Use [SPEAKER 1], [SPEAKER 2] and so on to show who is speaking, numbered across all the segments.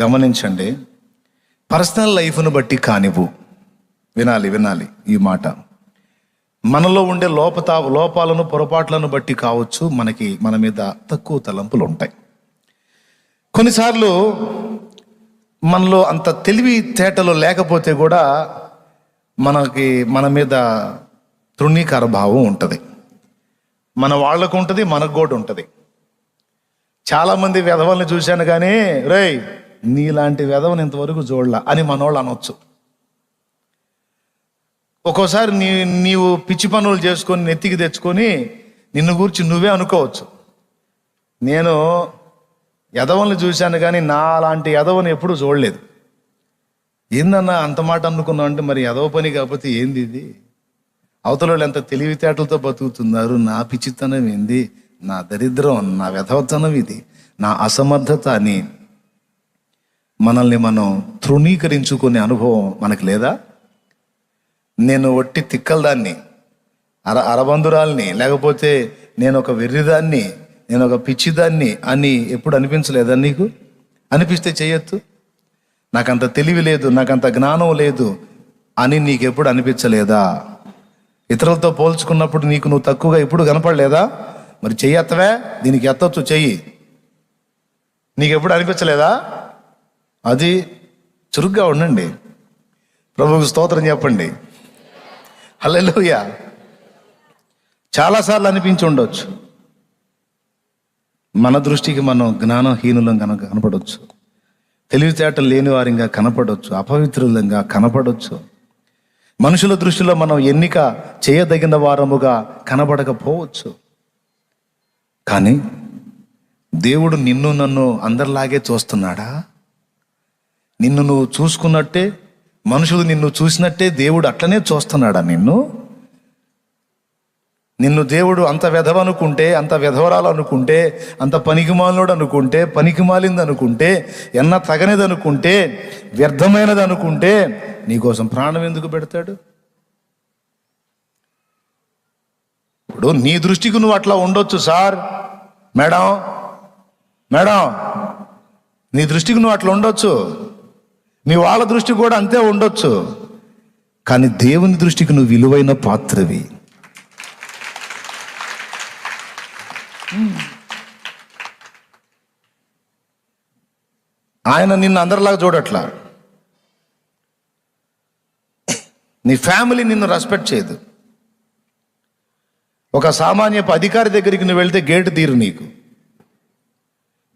[SPEAKER 1] గమనించండి పర్సనల్ లైఫ్ను బట్టి కానివ్వు. వినాలి వినాలి ఈ మాట. మనలో ఉండే లోపతా లోపాలను పొరపాట్లను బట్టి కావచ్చు మనకి మన మీద తక్కువ తలంపులు ఉంటాయి. కొన్నిసార్లు మనలో అంత తెలివి తేటలు లేకపోతే కూడా మనకి మన మీద తృణీకార భావం ఉంటుంది. మన వాళ్ళకు ఉంటుంది మనకు కూడా ఉంటుంది. చాలామంది వెధవల్ని చూశాను కానీ రేయ్ నీలాంటి వెధవని ఇంతవరకు చూడలా అని మనోళ్ళు అనొచ్చు. ఒక్కోసారి నీ నీవు పిచ్చి పనులు చేసుకొని నెత్తికి తెచ్చుకొని నిన్ను గురించి నువ్వే అనుకోవచ్చు. నేను యదవల్ని చూశాను కానీ నా అలాంటి యదవని ఎప్పుడూ చూడలేదు. ఏందన్నా అంత మాట అనుకున్నావు అంటే మరి యదవ పని కాకపోతే ఏంది ఇది? అవతల వాళ్ళు ఎంత తెలివితేటలతో బతుకుతున్నారు? నా పిచ్చితనం ఏంది? నా దరిద్రం నా వ్యధవతనం ఇది? నా అసమర్థత అని మనల్ని మనం తృణీకరించుకునే అనుభవం మనకు లేదా? నేను ఒట్టి తిక్కలదాన్ని అర అరబంధురాల్ని లేకపోతే నేను ఒక వెర్రిదాన్ని నేను ఒక పిచ్చిదాన్ని అని ఎప్పుడు అనిపించలేదా నీకు? అనిపిస్తే చేయొద్దు. నాకంత తెలివి లేదు నాకంత జ్ఞానం లేదు అని నీకు ఎప్పుడు అనిపించలేదా? ఇతరులతో పోల్చుకున్నప్పుడు నీకు నువ్వు తక్కువగా ఎప్పుడు కనపడలేదా? మరి చెయ్యి ఎత్తవే దీనికి ఎత్తొచ్చు చెయ్యి. నీకు ఎప్పుడు అనిపించలేదా? అది చురుగ్గా ఉండండి. ప్రభువుకు స్తోత్రం చెప్పండి. హలోయ చాలాసార్లు అనిపించి ఉండొచ్చు. మన దృష్టికి మనం జ్ఞానహీనులం కనుక కనపడవచ్చు తెలివితేటలు లేని వారిగా కనపడవచ్చు అపవిత్రులంగా కనపడవచ్చు మనుషుల దృష్టిలో మనం ఎన్నిక చేయదగిన వారముగా కనబడకపోవచ్చు. కానీ దేవుడు నిన్ను నన్ను అందరిలాగే చూస్తున్నాడా? నిన్ను నువ్వు చూసుకున్నట్టే మనుషులు నిన్ను చూసినట్టే దేవుడు అట్లనే చూస్తున్నాడా నిన్ను? నిన్ను దేవుడు అంత వెధవ అనుకుంటే అంత వెధవరాలు అనుకుంటే అంత పనికిమాలినోడు అనుకుంటే పనికిమాలింది అనుకుంటే ఎన్న తగనిదనుకుంటే వ్యర్థమైనది అనుకుంటే నీకోసం ప్రాణం ఎందుకు పెడతాడు? ఇప్పుడు నీ దృష్టికి నువ్వు అట్లా ఉండొచ్చు సార్. మేడం మేడం నీ దృష్టికి నువ్వు అట్లా ఉండొచ్చు. మీ వాళ్ళ దృష్టి కూడా అంతే ఉండొచ్చు. కానీ దేవుని దృష్టికి నువ్వు విలువైన పాత్రవి. ఆయన నిన్ను అందరిలాగా చూడట్లా. నీ ఫ్యామిలీ నిన్ను రెస్పెక్ట్ చేయదు. ఒక సామాన్యపు అధికారి దగ్గరికి నువ్వు వెళ్తే గేటు తీరు నీకు.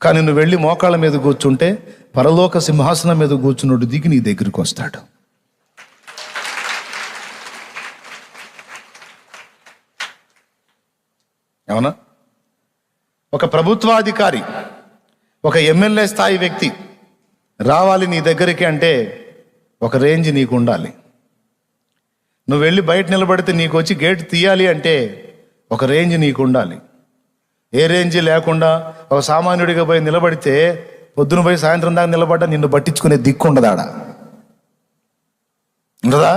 [SPEAKER 1] కానీ నువ్వు వెళ్ళి మోకాళ్ళ మీద కూర్చుంటే పరలోక సింహాసనం మీద కూర్చున్నట్టు దిగి నీ దగ్గరికి వస్తాడు. ఏమన్నా? ఒక ప్రభుత్వాధికారి ఒక ఎమ్మెల్యే స్థాయి వ్యక్తి రావాలి నీ దగ్గరికి అంటే ఒక రేంజ్ నీకు ఉండాలి. నువ్వు వెళ్ళి బయట నిలబడితే నీకు వచ్చి గేట్ తీయాలి అంటే ఒక రేంజ్ నీకు ఉండాలి. ఏ రేంజ్ లేకుండా ఒక సామాన్యుడిగా పోయి నిలబడితే పొద్దున పోయి సాయంత్రం దాకా నిలబడ్డా నిన్ను పట్టించుకునే దిక్కు ఉండదు ఆడ. ఉండదా?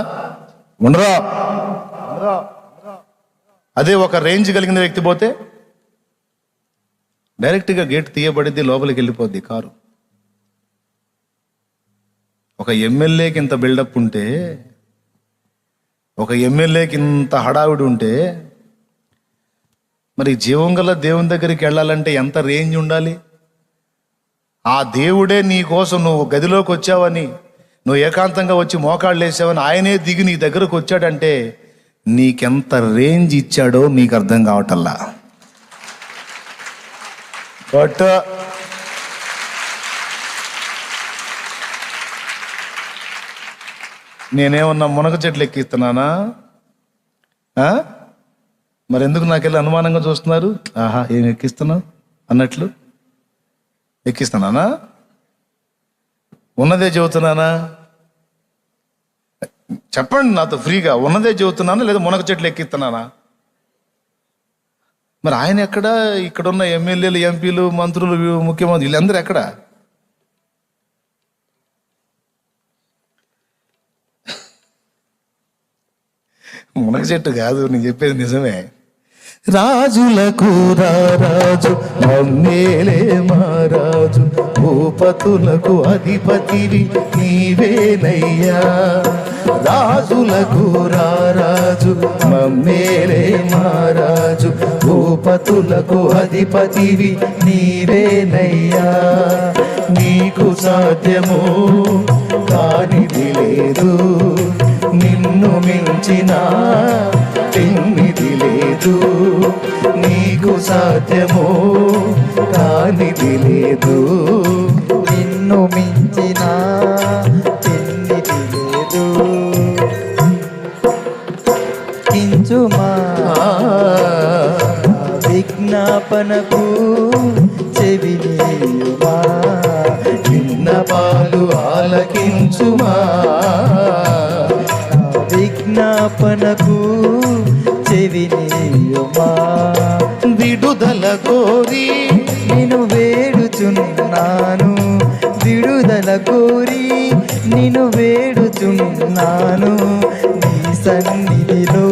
[SPEAKER 1] ఉండదా? అదే ఒక రేంజ్ కలిగిన వ్యక్తి పోతే డైరెక్ట్గా గేట్ తీయబడిద్ది లోపలికి వెళ్ళిపోద్ది కారు. ఒక ఎమ్మెల్యేకి ఇంత బిల్డప్ ఉంటే ఒక ఎమ్మెల్యేకి ఇంత హడావిడి ఉంటే మరి జీవం గల దేవుని దగ్గరికి వెళ్ళాలంటే ఎంత రేంజ్ ఉండాలి? ఆ దేవుడే నీ కోసం నువ్వు గదిలోకి వచ్చావని నువ్వు ఏకాంతంగా వచ్చి మోకాళ్ళు వేసావని ఆయనే దిగి నీ దగ్గరకు వచ్చాడంటే నీకెంత రేంజ్ ఇచ్చాడో నీకు అర్థం కావటల్లా బట్ నేనేమన్నా మునగ చెట్లు ఎక్కిస్తున్నానా? ఆ? మరి ఎందుకు నాకెళ్ళి అనుమానంగా చూస్తున్నారు? ఆహా ఏం ఎక్కిస్తున్నావు? అన్నట్లు? ఎక్కిస్తున్నానా ఉన్నదే చెబుతున్నానా చెప్పండి నాతో ఫ్రీగా. ఉన్నదే చెబుతున్నానా లేదా మునగ చెట్లు ఎక్కిస్తున్నానా మరి ఆయన ఎక్కడ? ఇక్కడున్న ఎమ్మెల్యేలు ఎంపీలు మంత్రులు ముఖ్యమంత్రి వీళ్ళందరూ ఎక్కడ? మునగ చెట్టు కాదు నేను చెప్పేది నిజమే. రాజులకు రాజు మమ్మేలే మహారాజు భూపతులకు అధిపతివి నీవేనయ్యా. రాజులకు రారాజు మమ్మేలే మహారాజు భూపతులకు అధిపతివి నీవేనయ్యా. నీకు సాధ్యము కానిది లేదు. నిన్ను మించిన తిన్నిది లేదు. నీకు సాధ్యము కానిది లేదు.
[SPEAKER 2] నిన్ను మించిన తిన్నిది లేదు. కించుమా
[SPEAKER 1] విజ్ఞాపనకు
[SPEAKER 2] విజ్ఞాపనకు చెవినీయుమా
[SPEAKER 1] విన్నపాలు ఆలకించుమా?
[SPEAKER 2] విజ్ఞాపనకు చెవినీయుమా
[SPEAKER 1] విడుదల కోరి
[SPEAKER 2] నిన్ను వేడుచున్నాను. విడుదల కోరి నిన్ను వేడుచున్నాను. నీ సన్నిధిలో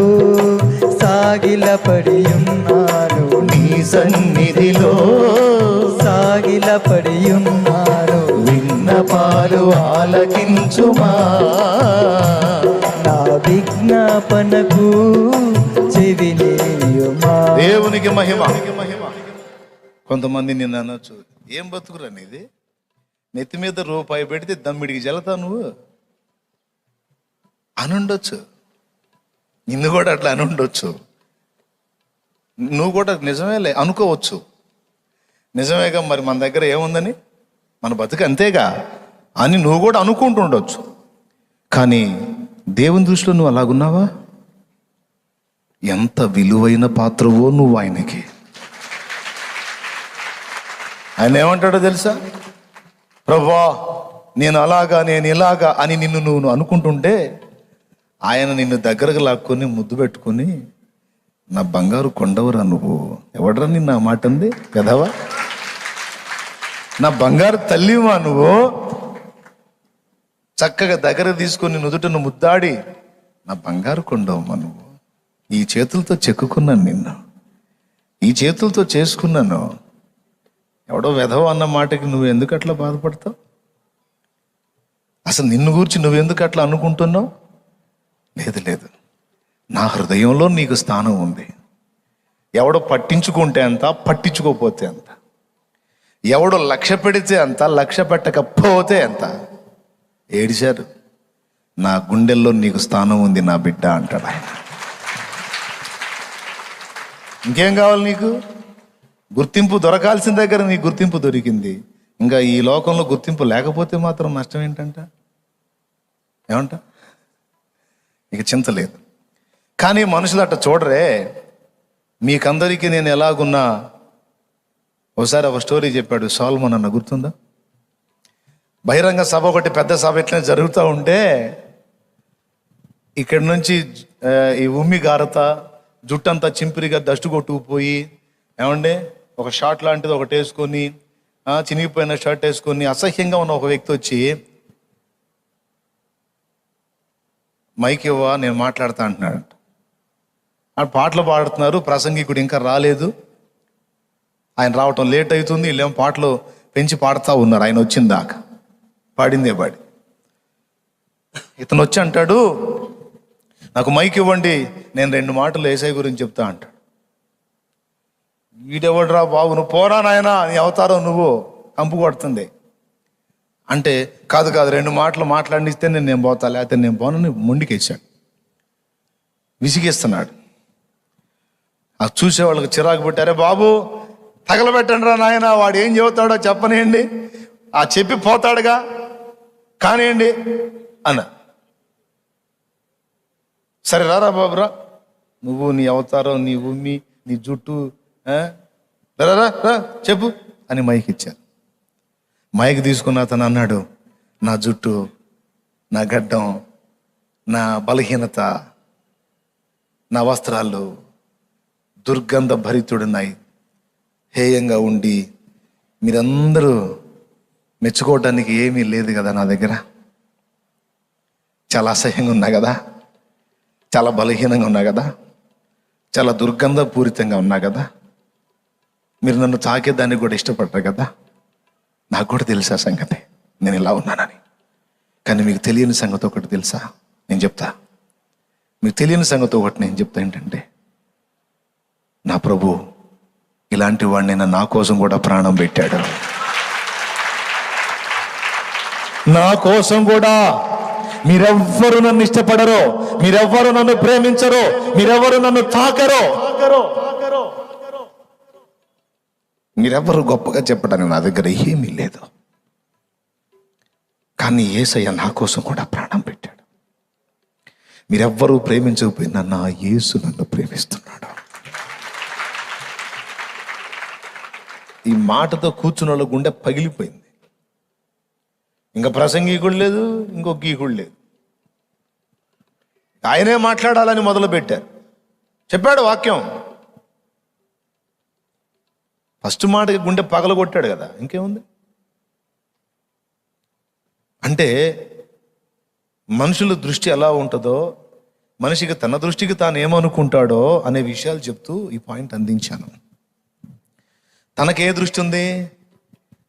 [SPEAKER 2] సాగిలపడి ఉన్నాను
[SPEAKER 1] నీ సన్నిధిలో
[SPEAKER 2] సాగిలపడి ఉన్నాను
[SPEAKER 1] విన్నపాలు ఆలకించుమా?
[SPEAKER 2] నా విజ్ఞాపనకు
[SPEAKER 1] దేవునికి మహిమ. కొంతమంది నిన్ను అనొచ్చు. ఏం బతుకురా నీది? నెత్తి మీద రూపాయి పెడితే దమ్మిడికి జలతా నువ్వు. అనుండొచ్చు. నిన్ను కూడా అట్లా అనుండొచ్చు. నువ్వు కూడా నిజమేలే అనుకోవచ్చు. నిజమేగా మరి మన దగ్గర ఏముందని? మన బతుకు అంతేగా. అని నువ్వు కూడా అనుకుంటుండొచ్చు. కానీ దేవుని దృష్టిలో నువ్వు అలాగున్నావా? ఎంత విలువైన పాత్రవో నువ్వు ఆయనకి. ఆయన ఏమంటాడో తెలుసా? ప్రభా నేను అలాగా నేను ఇలాగా అని నిన్ను నువ్వు అనుకుంటుంటే ఆయన నిన్ను దగ్గరకు లాక్కొని ముద్దు పెట్టుకొని నా బంగారు కొండవరా నువ్వు. ఎవడరా నిన్న ఆ మాట అంది? కదవా నా బంగారు తల్లివా నువ్వు? చక్కగా దగ్గర తీసుకొని నుదుటను ముద్దాడి నా బంగారు కొండవమ్మా నువ్వు ఈ చేతులతో చెక్కుకున్నాను నిన్ను ఈ చేతులతో చేసుకున్నాను ఎవడో వెధవ అన్న మాటకి నువ్వు ఎందుకు అట్లా బాధపడతావు? అసలు నిన్ను గురించి నువ్వెందుకు అట్లా అనుకుంటున్నావు? లేదు లేదు నా హృదయంలో నీకు స్థానం ఉంది. ఎవడో పట్టించుకుంటే అంత పట్టించుకోపోతే అంత. ఎవడో లక్ష్య పెడితే అంత లక్ష్య పెట్టకపోతే అంతా. ఏడిశారు నా గుండెల్లో నీకు స్థానం ఉంది నా బిడ్డ అంటాడు ఆయన. ఇంకేం కావాలి నీకు? గుర్తింపు దొరకాల్సిన దగ్గర నీకు గుర్తింపు దొరికింది. ఇంకా ఈ లోకంలో గుర్తింపు లేకపోతే మాత్రం నష్టం ఏంటంట? ఏమంట? ఇక చింత లేదు. కానీ మనుషులు అట్ట చూడరే. మీకందరికీ నేను ఎలాగున్నా? ఒకసారి ఒక స్టోరీ చెప్పాడు సాల్మన్ అన్న గుర్తుందా? బహిరంగ సభ ఒకటి పెద్ద సభ ఇట్లా జరుగుతూ ఉంటే ఇక్కడి నుంచి ఈ ఉమ్మి గారత జుట్టంతా చింపిరిగా దష్టు కొట్టుకుపోయి ఏమండి? ఒక షార్ట్ లాంటిది ఒకటి వేసుకొని చినిగిపోయిన షర్ట్ వేసుకొని అసహ్యంగా ఉన్న ఒక వ్యక్తి వచ్చి మైక్ ఇవ్వా నేను మాట్లాడతా అంటున్నాడు ఆ పాటలు పాడుతున్నారు ప్రసంగికుడు ఇంకా రాలేదు. ఆయన రావటం లేట్ అవుతుంది వీళ్ళేమో పాటలు పెంచి పాడుతూ ఉన్నారు ఆయన వచ్చిన దాకా. పాడిందే పాడి ఇతను వచ్చి అంటాడు నాకు మైక్ ఇవ్వండి నేను రెండు మాటలు ఏసై గురించి చెప్తా అంటాడు. వీడెవడరా బాబు? నువ్వు పోరా నాయనా నీ అవతారం నువ్వు కంపు కొడుతుంది. అంటే కాదు కాదు రెండు మాటలు మాట్లాడిస్తే నేను నేను పోతా లేకపోతే నేను పోనని ముండికేసాడు విసిగిస్తున్నాడు. ఆ చూసే వాళ్ళకి చిరాకు పెట్టారే బాబు తగలబెట్టండి రా నాయన వాడు ఏం చెబుతాడో చెప్పనియండి. ఆ చెప్పి పోతాడుగా. కానివ్వండి అన్న. సరే రారా బాబురా. నువ్వు నీ అవతారం నీ ఉమ్మి నీ జుట్టు ఆ? రా రా, రా చెప్పు అని మైక్ ఇచ్చారు. మైక్ తీసుకున్న అతను అన్నాడు నా జుట్టు నా గడ్డం నా బలహీనత నా వస్త్రాలు దుర్గంధ భరితుడున్నాయి హేయంగా ఉండి మీరందరూ మెచ్చుకోవటానికి ఏమీ లేదు కదా నా దగ్గర. చాలా అసహ్యంగా ఉన్నా కదా. చాలా బలహీనంగా ఉన్నా కదా. చాలా దుర్గంధపూరితంగా ఉన్నా కదా. మీరు నన్ను తాకేదానికి కూడా ఇష్టపడరు కదా. నాకు కూడా తెలుసా సంగతి. నేను ఇలా ఉన్నానని. కానీ మీకు తెలియని సంగతి ఒకటి తెలుసా? నేను చెప్తా. మీకు తెలియని సంగతి ఒకటి నేను చెప్తా ఏంటంటే నా ప్రభు ఇలాంటి వాడినైనా నా కోసం కూడా ప్రాణం పెట్టాడు. నా కోసం కూడా మీరెవ్వరు నన్ను ఇష్టపడరో మీరెవ్వరు నన్ను ప్రేమించరో మీరెవ్వరు నన్ను తాకరో. మీరెవ్వరు గొప్పగా చెప్పడానికి నా దగ్గర ఏమీ లేదు. కానీ ఏసయ్య నా కోసం కూడా ప్రాణం పెట్టాడు. మీరెవ్వరూ ప్రేమించకపోయినా నా యేసు నన్ను ప్రేమిస్తున్నాడు. ఈ మాటతో కూర్చున్న వాళ్ళ గుండె పగిలిపోయింది. ఇంకా ప్రసంగికుడు లేదు ఇంకో గీకుడు లేదు. ఆయనే మాట్లాడాలని మొదలు పెట్టారు చెప్పాడు వాక్యం. ఫస్ట్ మాటకి గుండె పగలగొట్టాడు కదా ఇంకేముంది? అంటే మనుషుల దృష్టి ఎలా ఉంటుందో మనిషికి తన దృష్టికి తాను ఏమనుకుంటాడో అనే విషయాలు చెప్తూ ఈ పాయింట్ అందించాను. తనకే దృష్టి ఉంది?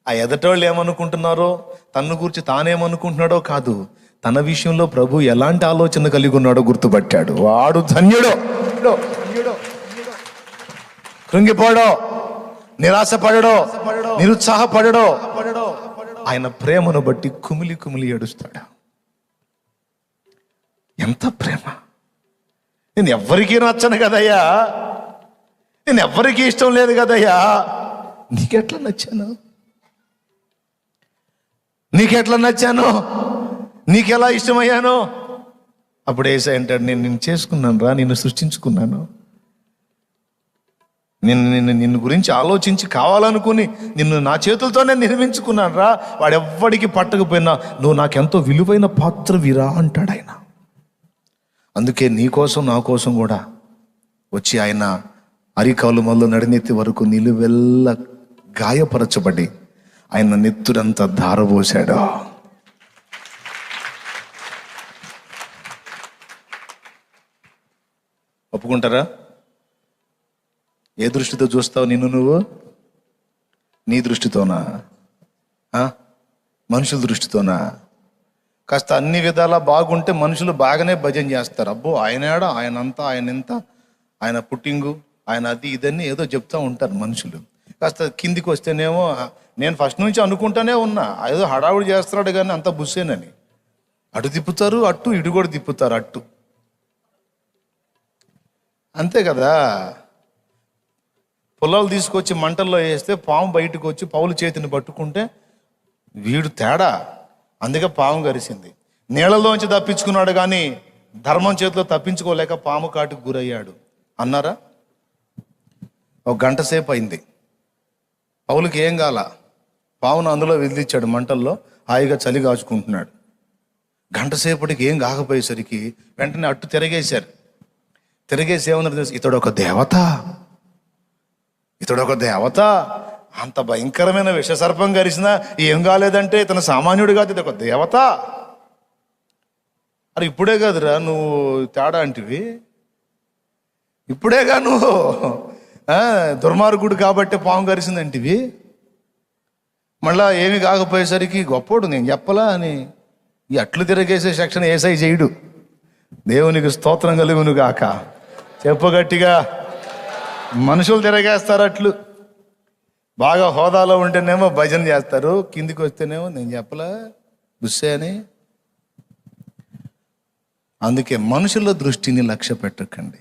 [SPEAKER 1] ఆ ఎదటోళ్ళు ఏమనుకుంటున్నారో తన గురించి తానేమనుకుంటున్నాడో కాదు తన విషయంలో ప్రభు ఎలాంటి ఆలోచన కలిగి ఉన్నాడో గుర్తుపట్టాడు. వాడు ధన్యుడో. కృంగిపోడో నిరాశపడడో నిరుత్సాహపడడో. ఆయన ప్రేమను బట్టి కుమిలి కుమిలి ఏడుస్తాడు. ఎంత ప్రేమ. నేను ఎవ్వరికీ నచ్చను కదయ్యా. నేను ఎవ్వరికీ ఇష్టం లేదు కదయ్యా. నీకెట్లా నచ్చాను? నీకెట్లా నచ్చాను? నీకెలా ఇష్టమయ్యాను? అప్పుడు ఏసై అంటాడు నేను నిన్ను చేసుకున్నాను రా నిన్ను సృష్టించుకున్నాను. నిన్ను నిన్ను నిన్ను గురించి ఆలోచించి కావాలనుకుని నిన్ను నా చేతులతోనే నిర్మించుకున్నాను రా. వాడెవ్వడికి పట్టకపోయినా నువ్వు నాకెంతో విలువైన పాత్ర విరా అంటాడు ఆయన. అందుకే నీ కోసం నా కోసం కూడా వచ్చి ఆయన అరికాలు మళ్ళీ నడినెత్తి వరకు నిలువెల్ల గాయపరచబడి ఆయన నెత్తురంతా ధారపోశాడు ఒప్పుకుంటారా? ఏ దృష్టితో చూస్తావు నిన్ను నువ్వు? నీ దృష్టితోనా? మనుషుల దృష్టితోనా? కాస్త అన్ని విధాలా బాగుంటే మనుషులు బాగానే భజన చేస్తారు. అబ్బో ఆయన ఆడ ఆయన అంతా ఆయన ఎంత ఆయన పుట్టింగు ఆయన అది ఇదని ఏదో చెప్తూ ఉంటారు మనుషులు. కాస్త కిందికి వస్తేనేమో నేను ఫస్ట్ నుంచి అనుకుంటానే ఉన్నా. ఏదో హడావుడి చేస్తున్నాడు కానీ అంత బుస్సేనని. అటు తిప్పుతారు అట్టు ఇటు కూడా తిప్పుతారు అట్టు అంతే కదా. పొలాలు తీసుకొచ్చి మంటల్లో వేస్తే పాము బయటకు వచ్చి పౌలు చేతిని పట్టుకుంటే వీడు తేడా. అందుకే పాము గరిసింది. నీళ్ళలోంచి తప్పించుకున్నాడు కానీ ధర్మం చేతిలో తప్పించుకోలేక పాము కాటుకు గురయ్యాడు. అన్నారా? ఒక గంట సేపు అయింది. పౌలకి ఏం కాల? పావును అందులో విదిలిచ్చాడు మంటల్లో హాయిగా చలి కాచుకుంటున్నాడు గంటసేపటికి ఏం కాకపోయేసరికి వెంటనే అట్టు తిరగేశారు. తిరగేసి ఏమన్నారు తెలుసు? ఇతడు ఒక దేవత. ఇతడు ఒక దేవత. అంత భయంకరమైన విషసర్పం గరిచినా ఏం కాలేదంటే ఇతను సామాన్యుడు కాదు ఇది ఒక దేవత. అరే ఇప్పుడే కాదురా నువ్వు తేడా అంటివి. ఇప్పుడేగా నువ్వు? దుర్మార్గుడు కాబట్టి పాము కరిసిందంటివి మళ్ళా ఏమి కాకపోయేసరికి గొప్పోడు నేను చెప్పలా అని ఈ అట్లు తిరగేసే సెక్షన్ ఏసై చేయుడు. దేవునికి స్తోత్రం కలుగును గాక. చెప్పు గట్టిగా. మనుషులు తిరగేస్తారు అట్లు. బాగా హోదాలో ఉంటేనేమో భజన చేస్తారు. కిందికి వస్తేనేమో నేను చెప్పలా బుస్సే అని. అందుకే మనుషుల దృష్టిని లక్ష్య పెట్టకండి.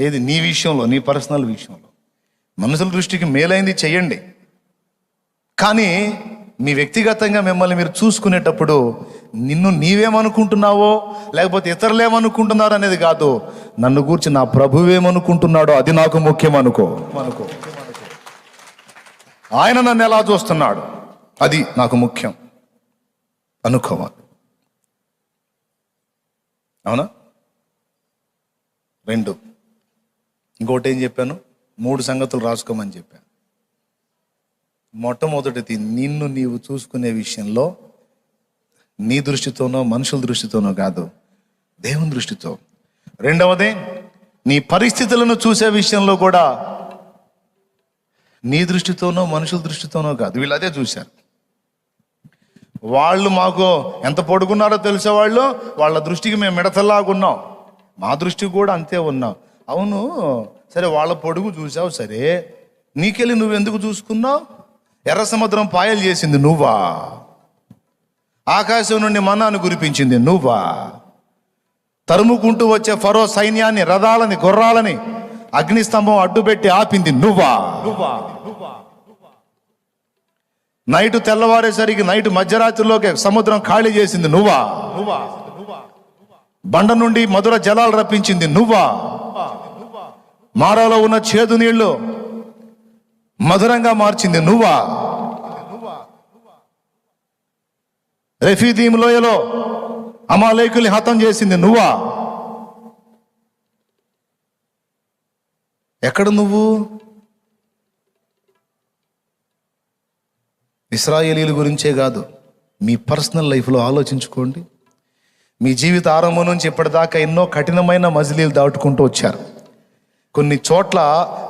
[SPEAKER 1] ఏది? నీ విషయంలో నీ పర్సనల్ విషయంలో. మనుషుల దృష్టికి మేలైంది చెయ్యండి. కానీ మీ వ్యక్తిగతంగా మిమ్మల్ని మీరు చూసుకునేటప్పుడు నిన్ను నీవేమనుకుంటున్నావో లేకపోతే ఇతరులు ఏమనుకుంటున్నారో అనేది కాదు. నన్ను గూర్చి నా ప్రభువేమనుకుంటున్నాడో అది నాకు ముఖ్యం అనుకో అనుకో ఆయన నన్ను ఎలా చూస్తున్నాడు? అది నాకు ముఖ్యం. అనుకోవాలి అవునా? రెండు. ఇంకోటి ఏం చెప్పాను? మూడు సంగతులు రాసుకోమని చెప్పాను. మొట్టమొదటిది నిన్ను నీవు చూసుకునే విషయంలో నీ దృష్టితోనో మనుషుల దృష్టితోనో కాదు దేవుని దృష్టితో. రెండవది నీ పరిస్థితులను చూసే విషయంలో కూడా నీ దృష్టితోనో మనుషుల దృష్టితోనో కాదు వీళ్ళు అదే చూశారు. వాళ్ళు మాకు ఎంత పొడుగున్నారో తెలిసే వాళ్ళు వాళ్ళ దృష్టికి మేము మిడతల్లాగున్నాం. మా దృష్టికి కూడా అంతే ఉన్నాం. అవును. సరే వాళ్ళ పొడుగు చూసావు సరే. నీకెళ్ళి నువ్వు ఎందుకు చూసుకున్నావు? ఎర్ర సముద్రం పాయలు చేసింది నువ్వా? ఆకాశం నుండి మన్నాను కురిపించింది నువ్వా? తరుముకుంటూ వచ్చే ఫరో సైన్యాన్ని రథాలని గుర్రాలని అగ్నిస్తంభం అడ్డుపెట్టి ఆపింది నువ్వా? నువ్వా? నైట్ తెల్లవారేసరికి నైట్ మధ్యరాత్రిలోకి సముద్రం ఖాళీ చేసింది నువ్వా? నువ్వా? బండ నుండి మధుర జలాలు రప్పించింది నువ్వా? మారాలో ఉన్న చేదు నీళ్ళు మధురంగా మార్చింది నువ్వా? రెఫీదీం లోయలో అమాలేకుల్ని హతం చేసింది నువ్వా? ఎక్కడ నువ్వు? ఇస్రాయేలీల గురించే కాదు మీ పర్సనల్ లైఫ్లో ఆలోచించుకోండి. మీ జీవిత ఆరంభం నుంచి ఇప్పటిదాకా ఎన్నో కఠినమైన మజిలీలు దాటుకుంటూ వచ్చారు. కొన్ని చోట్ల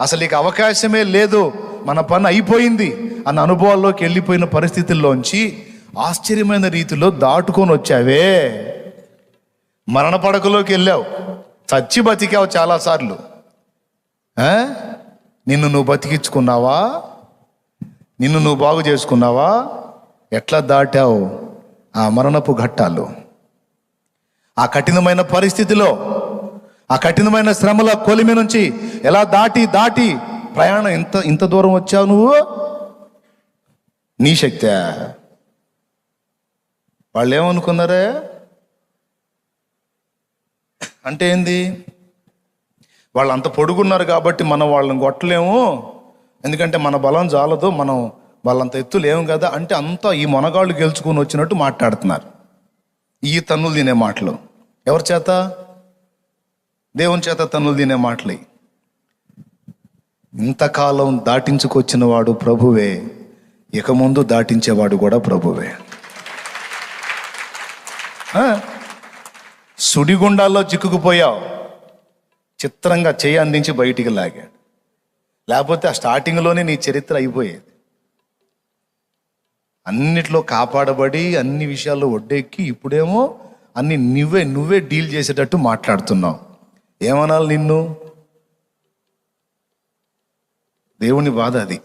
[SPEAKER 1] అసలు ఇక అవకాశమే లేదు మన పని అయిపోయింది అన్న అనుభవాల్లోకి వెళ్ళిపోయిన పరిస్థితుల్లోంచి ఆశ్చర్యమైన రీతిలో దాటుకొని వచ్చావే. మరణ పడకలోకి వెళ్ళావు. చచ్చి బతికావు చాలాసార్లు. నిన్ను నువ్వు బతికించుకున్నావా? నిన్ను నువ్వు బాగు చేసుకున్నావా? ఎట్లా దాటావు ఆ మరణపు ఘట్టాలు? ఆ కఠినమైన పరిస్థితిలో ఆ కఠినమైన శ్రమల కొలిమి నుంచి ఎలా దాటి దాటి ప్రయాణం ఇంత ఇంత దూరం వచ్చావు నువ్వు? నీ శక్తే. వాళ్ళు ఏమనుకున్నారే అంటే ఏంది? వాళ్ళు అంత పొడుగున్నారు కాబట్టి మనం వాళ్ళని కొట్టలేము. ఎందుకంటే మన బలం చాలదు మనం వాళ్ళంత ఎత్తు లేము కదా. అంటే అంతా ఈ మొనగాళ్ళు గెలుచుకొని వచ్చినట్టు మాట్లాడుతున్నారు. ఈ తన్నులు తినే మాటలు. ఎవరి చేత? దేవుని చేత తనులు తినే మాటలే. ఇంతకాలం దాటించుకొచ్చిన వాడు ప్రభువే ఇక ముందు దాటించేవాడు కూడా ప్రభువే. సుడిగుండాల్లో చిక్కుకుపోయావు. చిత్రంగా చేయి అందించి బయటికి లాగాడు. లేకపోతే ఆ స్టార్టింగ్లోనే నీ చరిత్ర అయిపోయేది. అన్నిట్లో కాపాడబడి అన్ని విషయాల్లో ఒడ్డెక్కి ఇప్పుడేమో అన్ని నువ్వే నువ్వే డీల్ చేసేటట్టు మాట్లాడుతున్నావు. ఏమనాలి నిన్ను? దేవుని బాధ అది.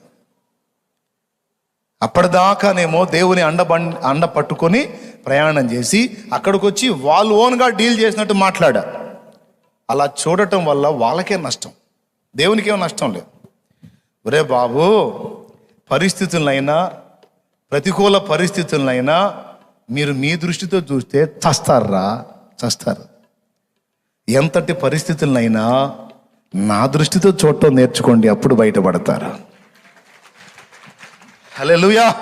[SPEAKER 1] అప్పటిదాకానేమో దేవుని అండ అండ పట్టుకొని ప్రయాణం చేసి అక్కడికి వచ్చి వాళ్ళు ఓన్గా డీల్ చేసినట్టు మాట్లాడా. అలా చూడటం వల్ల వాళ్ళకే నష్టం. దేవునికి ఏం నష్టం లేదు. ఒరే బాబు పరిస్థితులైనా ప్రతికూల పరిస్థితులైనా మీరు మీ దృష్టితో చూస్తే చస్తారా? చస్తారు. ఎంతటి పరిస్థితులనైనా నా దృష్టితో చూడటం నేర్చుకోండి అప్పుడు బయటపడతారు. లూయా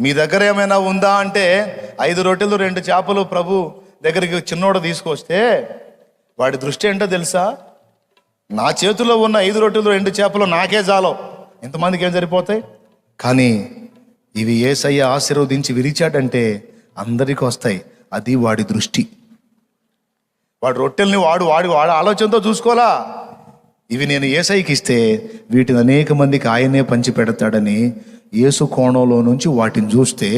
[SPEAKER 1] మీ దగ్గర ఏమైనా ఉందా అంటే ఐదు రొట్టెలు రెండు చేపలు ప్రభు దగ్గరికి చిన్నోడు తీసుకొస్తే వాడి దృష్టి ఏంటో తెలుసా? నా చేతిలో ఉన్న ఐదు రొట్టెలు రెండు చేపలు నాకే జాలం ఇంతమందికి ఏం సరిపోతాయి? కానీ ఇవి ఏసయ్య ఆశీర్వదించి విరిచాడంటే అందరికీ వస్తాయి. అది వాడి దృష్టి. వాడు రొట్టెల్ని వాడు వాడి వాడు ఆలోచనతో చూసుకోవాలా? ఇవి నేను ఏసైకి ఇస్తే వీటిని అనేక మందికి ఆయనే పంచిపెడతాడని యేసు కోణంలో నుంచి వాటిని చూస్తే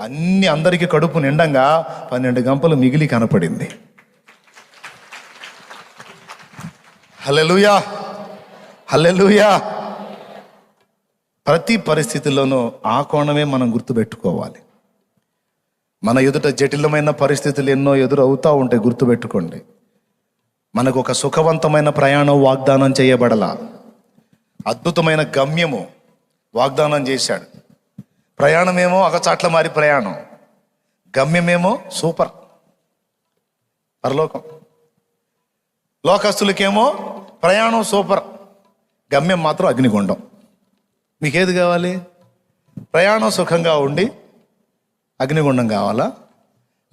[SPEAKER 1] అన్ని అందరికీ కడుపు నిండంగా పన్నెండు గంపలు మిగిలి కనపడింది. హల్లెలూయా! హల్లెలూయా! ప్రతి పరిస్థితుల్లోనూ ఆ కోణమే మనం గుర్తుపెట్టుకోవాలి. మన ఎదుట జటిలమైన పరిస్థితులు ఎన్నో ఎదురవుతూ ఉంటాయి గుర్తుపెట్టుకోండి. మనకు ఒక సుఖవంతమైన ప్రయాణం వాగ్దానం చేయబడల. అద్భుతమైన గమ్యము వాగ్దానం చేశాడు. ప్రయాణమేమో అగచాట్ల మారి ప్రయాణం. గమ్యమేమో సూపర్. పరలోకం. లోకస్తులకేమో ప్రయాణం సూపర్. గమ్యం మాత్రం అగ్నిగుండం. మీకేది కావాలి? ప్రయాణం సుఖంగా ఉండి అగ్నిగుండం కావాలా?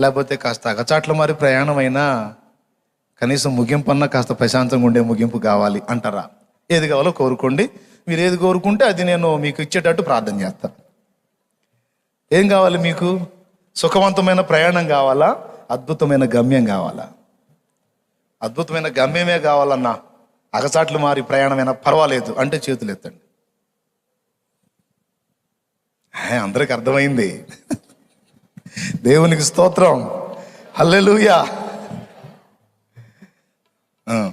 [SPEAKER 1] లేకపోతే కాస్త అగచాట్ల మారి ప్రయాణం అయినా కనీసం ముగింపు అన్నా కాస్త ప్రశాంతంగా ఉండే ముగింపు కావాలి అంటారా? ఏది కావాలో కోరుకోండి. మీరు ఏది కోరుకుంటే అది నేను మీకు ఇచ్చేటట్టు ప్రార్థన చేస్తాను ఏం కావాలి మీకు? సుఖవంతమైన ప్రయాణం కావాలా? అద్భుతమైన గమ్యం కావాలా? అద్భుతమైన గమ్యమే కావాలన్నా అగచాట్లు మారి ప్రయాణమైనా పర్వాలేదు అంటే చేతులు ఎత్తండి అందరికి అర్థమైంది. దేవునికి స్తోత్రం. హల్లెలూయా. ఆ.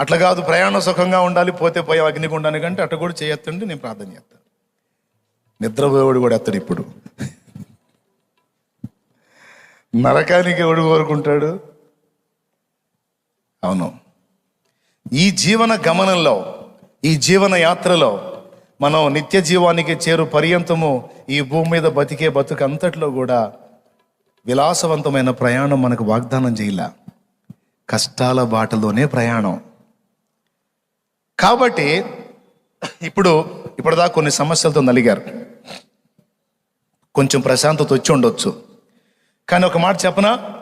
[SPEAKER 1] అట్లా కాదు ప్రయాణం సుఖంగా ఉండాలి పోతే పోయే అగ్నిగుండానికి కంటే అట్ట కూడా చేయొత్తండి నేను ప్రార్థన చేస్తాను నిద్రపోయేవాడు కూడా ఎత్తాడు ఇప్పుడు. నరకానికి ఎవడు కోరుకుంటాడు. అవును. ఈ జీవన గమనంలో ఈ జీవన యాత్రలో మనం నిత్య జీవానికి చేరు పర్యంతము ఈ భూమి మీద బతికే బతుకు అంతట్లో కూడా విలాసవంతమైన ప్రయాణం మనకు వాగ్దానం చేయలే. కష్టాల బాటలోనే ప్రయాణం. కాబట్టి ఇప్పుడు ఇప్పటిదాకా కొన్ని సమస్యలతో నలిగారు. కొంచెం ప్రశాంతత వచ్చి ఉండొచ్చు. కానీ ఒక మాట చెప్పనా?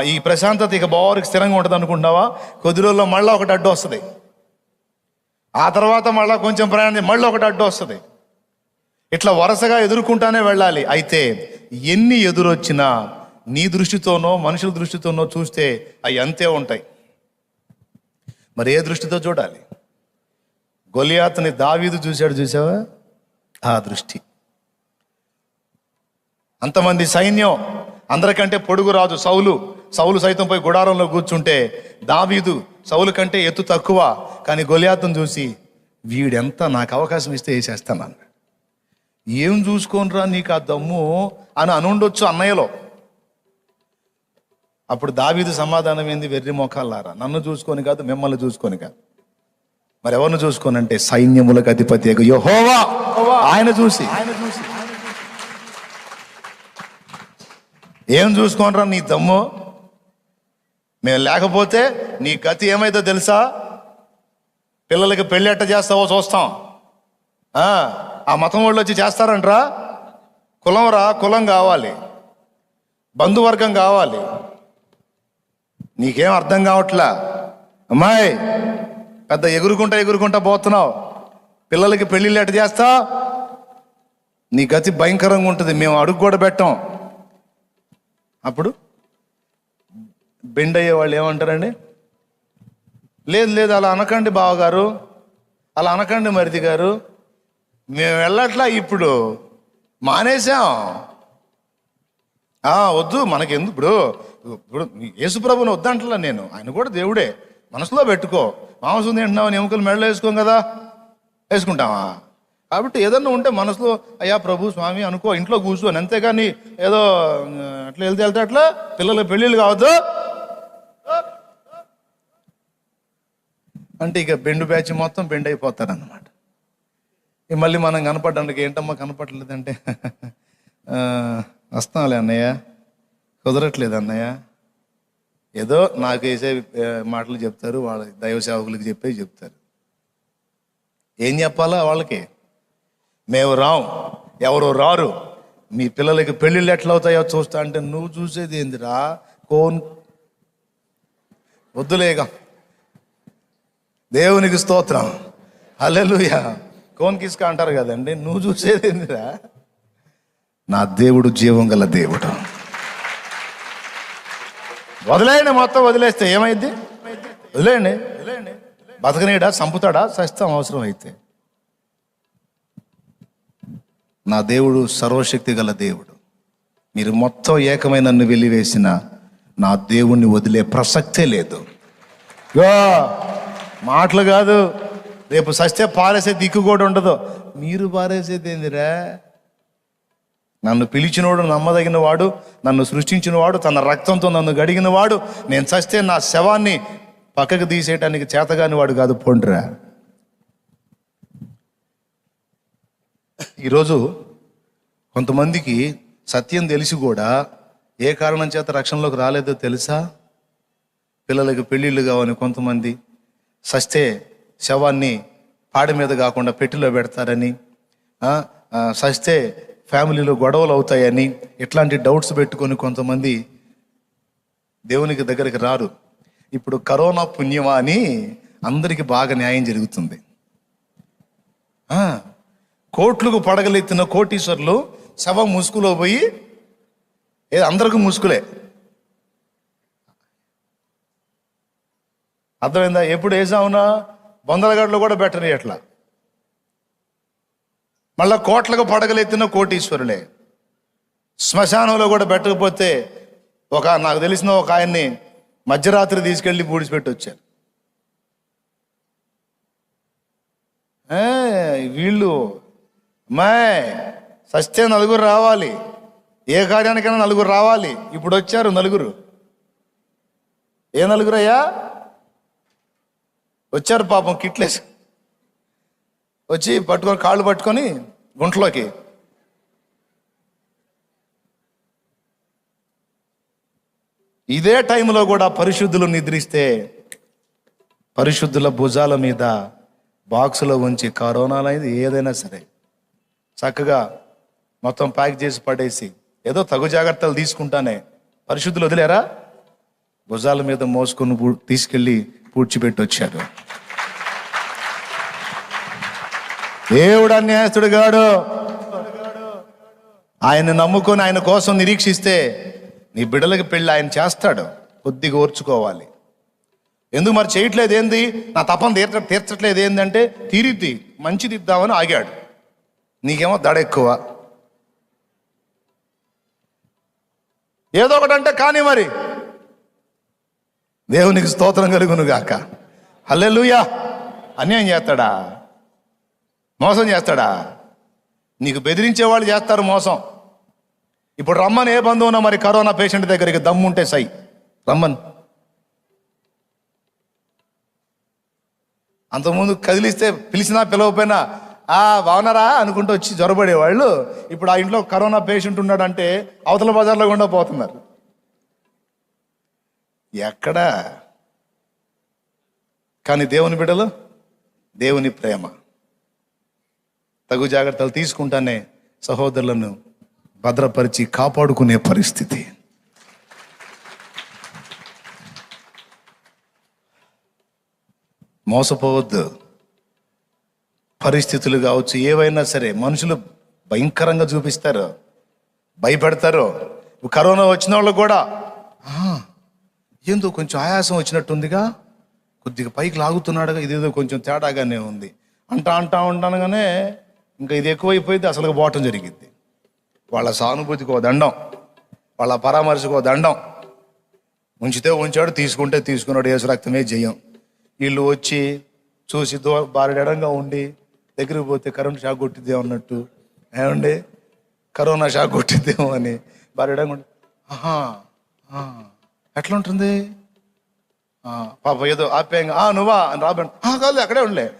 [SPEAKER 1] ఈ ప్రశాంతత ఇక బావరికి స్థిరంగా ఉంటుంది అనుకుంటున్నావా కొద్ది రోజుల్లో మళ్ళీ ఒకటి అడ్డు వస్తుంది. ఆ తర్వాత మళ్ళీ కొంచెం ప్రయాణం మళ్ళీ ఒకటి అడ్డు వస్తుంది. ఇట్లా వరుసగా ఎదుర్కొంటానే వెళ్ళాలి. అయితే ఎన్ని ఎదురొచ్చినా నీ దృష్టితోనో మనుషుల దృష్టితోనో చూస్తే అవి అంతే ఉంటాయి. మరి ఏ దృష్టితో చూడాలి? గొలియాతని దావీదు చూశాడు చూసావా? ఆ దృష్టి. అంతమంది సైన్యం అందరికంటే పొడుగు రాజు సౌలు సౌలు సైతం పోయి గుడారంలో కూర్చుంటే దావీదు సౌలు కంటే ఎత్తు తక్కువ కానీ గొలియాతను చూసి వీడెంత నాకు అవకాశం ఇస్తే వేసేస్తానన్నాడు ఏం చూసుకోనరా నీకు ఆ దమ్ము? అని అనుండొచ్చు అన్నయ్యలో. అప్పుడు దావీదు సమాధానం ఏంది? వెర్రి మోకాళ్ళారా. నన్ను చూసుకొని కాదు మిమ్మల్ని చూసుకొని కాదు. మరి ఎవరిని చూసుకొని అంటే సైన్యములకు అధిపతి యహోవా. ఆయన చూసి ఆయన చూసి. ఏం చూసుకోనరా నీ దమ్ము? మేము లేకపోతే నీ గతి ఏమైతే తెలుసా? పిల్లలకి పెళ్ళి ఎట్ట చేస్తావో చూస్తాం. ఆ, ఆ మతం వాళ్ళు వచ్చి చేస్తారంట్రా? కులం రా కులం కావాలి. బంధువర్గం కావాలి. నీకేం అర్థం కావట్లా? అమ్మాయి పెద్ద ఎగురుకుంటా ఎగురుకుంటా పోతున్నావు. పిల్లలకి పెళ్ళిళ్ళు ఎట్ట చేస్తా? నీ గతి భయంకరంగా ఉంటుంది. మేము అడుగు కూడా పెట్టాం. అప్పుడు? బెండ్ అయ్యే వాళ్ళు ఏమంటారండి లేదు లేదు అలా అనకండి బావగారు. అలా అనకండి మరిది గారు మేము వెళ్ళట్లా ఇప్పుడు. మానేశాం. ఆ, వద్దు మనకెందు ఇప్పుడు ఇప్పుడు యేసుప్రభుని వద్దంటలా నేను. ఆయన కూడా దేవుడే. మనసులో పెట్టుకో. మాంసం తింటున్నావు ఎముకలు మెడలో వేసుకోం కదా. వేసుకుంటావా? కాబట్టి ఏదన్నా ఉంటే మనసులో అయ్యా ప్రభు స్వామి అనుకో. ఇంట్లో కూర్చోని అంతేగాని ఏదో అట్లా వెళ్తే వెళ్తే అట్లా పిల్లల పెళ్ళిళ్ళు కావద్దు. అంటే ఇక బెండు బ్యాచ్ మొత్తం బెండ్ అయిపోతారు అన్నమాట ఇక మళ్ళీ మనం కనపడడానికి ఏంటమ్మా కనపడలేదంటే వస్తాంలే అన్నయ్య కుదరట్లేదు అన్నయ్య. ఏదో నాకు వేసే మాటలు చెప్తారు వాళ్ళ దైవ సేవకులకు చెప్పే చెప్తారు. ఏం చెప్పాలా వాళ్ళకి. మేము రాం ఎవరు రారు మీ పిల్లలకి పెళ్ళిళ్ళు ఎట్లా అవుతాయో చూస్తా అంటే నువ్వు చూసేది ఏందిరా కోన్ వద్దులేగా దేవునికి స్తోత్రం. హల్లెలూయా. కోన్ కిస్క అంటారు కదండి. నువ్వు చూసేది ఏందిరా? నా దేవుడు జీవం గల దేవుడు. వదిలేయండి మొత్తం వదిలేస్తే ఏమైంది? వదిలేయండి. బతకనీడా? చంపుతాడా? సస్తం అవసరం అయితే నా దేవుడు సర్వశక్తి గల దేవుడు. మీరు మొత్తం ఏకమై నన్ను వెలివేసిన నా దేవుణ్ణి వదిలే ప్రసక్తే లేదు. యో! మాటలు కాదు. రేపు సస్తే పారేసే దిక్కు కూడా ఉండదు. మీరు పారేసేది ఏందిరా నన్ను పిలిచినోడు నమ్మదగిన వాడు నన్ను సృష్టించిన వాడు తన రక్తంతో నన్ను గడిగిన వాడు నేను చస్తే నా శవాన్ని పక్కకు తీసేయటానికి చేతగాని వాడు కాదు పొండ్రా. ఈరోజు కొంతమందికి సత్యం తెలిసి కూడా ఏ కారణం చేత రక్షణలోకి రాలేదో తెలుసా? పిల్లలకి పెళ్ళిళ్ళు కావని కొంతమంది సస్తే శవాన్ని పాడి మీద కాకుండా పెట్టిలో పెడతారని సస్తే ఫ్యామిలీలో గొడవలు అవుతాయని ఇట్లాంటి డౌట్స్ పెట్టుకొని కొంతమంది దేవునికి దగ్గరికి రారు. ఇప్పుడు కరోనా పుణ్యమా అని అందరికీ బాగా న్యాయం జరుగుతుంది. కోట్లకు పడగలెత్తిన కోటీశ్వర్లు శవం ముసుగులో పోయి అందరికీ ముసుగులే. అర్థమైందా? ఎప్పుడు వేసావునా? బొందలగడ్డలో కూడా పెట్టని ఎట్లా? మళ్ళా కోట్లకు పడగలెత్తిన కోటీశ్వరులే. శ్మశానంలో కూడా పెట్టకపోతే ఒక నాకు తెలిసిన ఒక ఆయన్ని మధ్యరాత్రి తీసుకెళ్ళి పూడిచిపెట్టి వచ్చారు. వీళ్ళు అమ్మాయ్ సస్తే నలుగురు రావాలి. ఏ కార్యానికైనా నలుగురు రావాలి. ఇప్పుడు వచ్చారు నలుగురు. ఏ నలుగురు అయ్యా వచ్చారు పాపం కిట్లేసి. వచ్చి పట్టుకొని కాళ్ళు పట్టుకొని గుంటలోకి. ఇదే టైంలో కూడా పరిశుద్ధులు నిద్రిస్తే పరిశుద్ధుల భుజాల మీద బాక్సులో ఉంచి కరోనా అనేది ఏదైనా సరే చక్కగా మొత్తం ప్యాక్ చేసి పడేసి ఏదో తగు జాగ్రత్తలు తీసుకుంటానే. పరిశుద్ధులు వదిలేరా? భుజాల మీద మోసుకొని తీసుకెళ్ళి పూడ్చిపెట్టి దేవుడు అన్యాయస్తుడు గాడు. ఆయన నమ్ముకొని ఆయన కోసం నిరీక్షిస్తే నీ బిడ్డలకి పెళ్ళి ఆయన చేస్తాడు. కొద్దిగా ఓర్చుకోవాలి. ఎందుకు మరి చేయట్లేదు ఏంది? నా తపన తీర్చ తీర్చట్లేదు ఏంటంటే తీరిద్ది మంచిది ఇద్దామని ఆగాడు. నీకేమో దడ ఎక్కువ ఏదో ఒకటంటే కానీ మరి. దేవునికి స్తోత్రం కలుగును గాక హల్లెలుయా. అన్యాయం చేస్తాడా? మోసం చేస్తాడా? నీకు బెదిరించే వాళ్ళు చేస్తారు మోసం. ఇప్పుడు రమ్మని ఏ బంధువునో మరి కరోనా పేషెంట్ దగ్గరికి దమ్ముంటే సై. రమ్మన్. అంతకుముందు కదిలిస్తే పిలిచినా పిలవపోయినా ఆ బాగున్నారా? అనుకుంటూ వచ్చి జ్వరపడేవాళ్ళు ఇప్పుడు ఆ ఇంట్లో కరోనా పేషెంట్ ఉన్నాడంటే అవతల బజార్లో కూడా పోతున్నారు. ఎక్కడా? కానీ దేవుని బిడ్డలు దేవుని ప్రేమ. తగు జాగ్రత్తలు తీసుకుంటానే సహోదరులను భద్రపరిచి కాపాడుకునే పరిస్థితి. మోసపోవద్దు. పరిస్థితులు కావచ్చు ఏవైనా సరే మనుషులు భయంకరంగా చూపిస్తారు. భయపెడతారు. కరోనా వచ్చిన వాళ్ళు కూడా ఏందో కొంచెం ఆయాసం వచ్చినట్టుందిగా? కొద్దిగా పైకి లాగుతున్నాడుగా ఇదేదో కొంచెం తేడాగానే ఉంది. అంటా అంటా ఉంటానగానే ఇంకా ఇది ఎక్కువైపోయింది అసలు పోవటం జరిగింది. వాళ్ళ సానుభూతికి ఓ దండం వాళ్ళ పరామర్శకు ఓ దండం. ఉంచితే ఉంచాడు తీసుకుంటే తీసుకున్నాడు యేసు రక్తమే జయం. వీళ్ళు వచ్చి చూసి దో బారెడంగా ఉండి దగ్గరికి పోతే కరోనా షాక్ కొట్టిద్దేమో అన్నట్టు ఏమండి? కరోనా షాక్ కొట్టిద్దేమో అని బారెడంగా ఉండి ఆహా ఎట్లా ఉంటుంది పాప ఏదో ఆప్యాయంగా ఆ నువ్వా? అని రాబడి కాదు అక్కడే ఉండలే.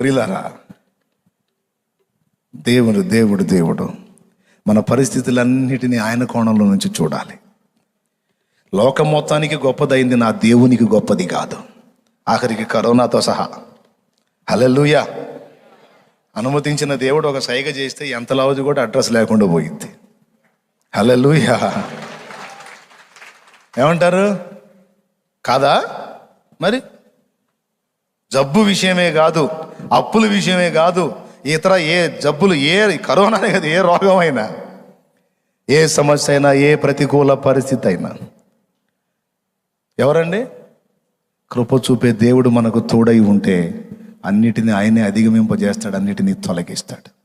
[SPEAKER 1] ప్రియులారా దేవుడు దేవుడు దేవుడు మన పరిస్థితులన్నిటినీ ఆయన కోణంలో నుంచి చూడాలి. లోకం మొత్తానికి గొప్పదైంది నా దేవునికి గొప్పది కాదు. ఆఖరికి కరోనాతో సహా. హలెలుయ అనుమతించిన దేవుడు ఒక సైగ చేస్తే ఎంత లావుది కూడా అడ్రస్ లేకుండా పోయింది హలో ఏమంటారు? కాదా? మరి? జబ్బు విషయమే కాదు అప్పుల విషయమే కాదు ఇతర ఏ జబ్బులు ఏ కరోనానే కదా ఏ రోగమైనా ఏ సమస్య అయినా ఏ ప్రతికూల పరిస్థితి అయినా. ఎవరండి? కృప చూపే దేవుడు మనకు తోడై ఉంటే అన్నిటిని ఆయనే అధిగమింపజేస్తాడు అన్నిటినీ తొలగిస్తాడు.